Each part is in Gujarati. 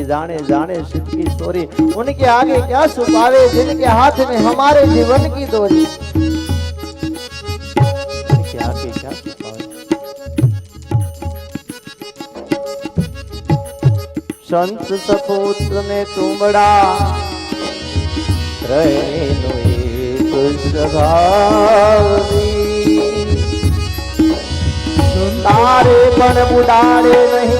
की जाने जाने शिव की स्टोरी उनके आगे क्या छुपावे जिनके हाथ में हमारे जीवन की डोरी संत सपुत्र में तुमड़ा रहे तारे पण बुडारे नहीं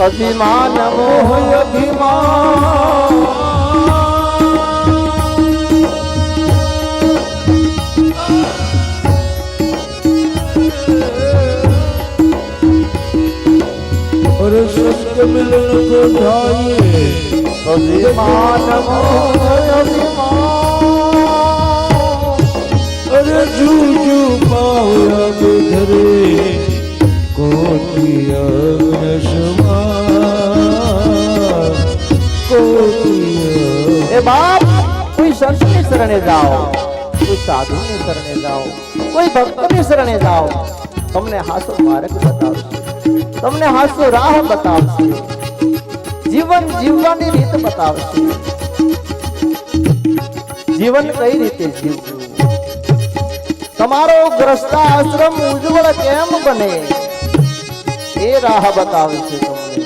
अभिमान मोह अभिमान। और मिलन को जाइए अभिमान पाया धरे। कोटिया એ બાપ કોઈ સંતની શરણે જાઓ. કોઈ સાધુની શરણે જાઓ. કોઈ ભક્તની શરણે જાઓ. તમને હાસો માર્ગ બતાવશે. તમને હાસો રાહ બતાવશે. જીવન જીવવાની રીત બતાવશે. જીવન કઈ રીતે જીવવું? તમારો ગ્રસ્તા આશ્રમ ઉજ્જવળ કેમ બને? એ રાહ બતાવશે તમને.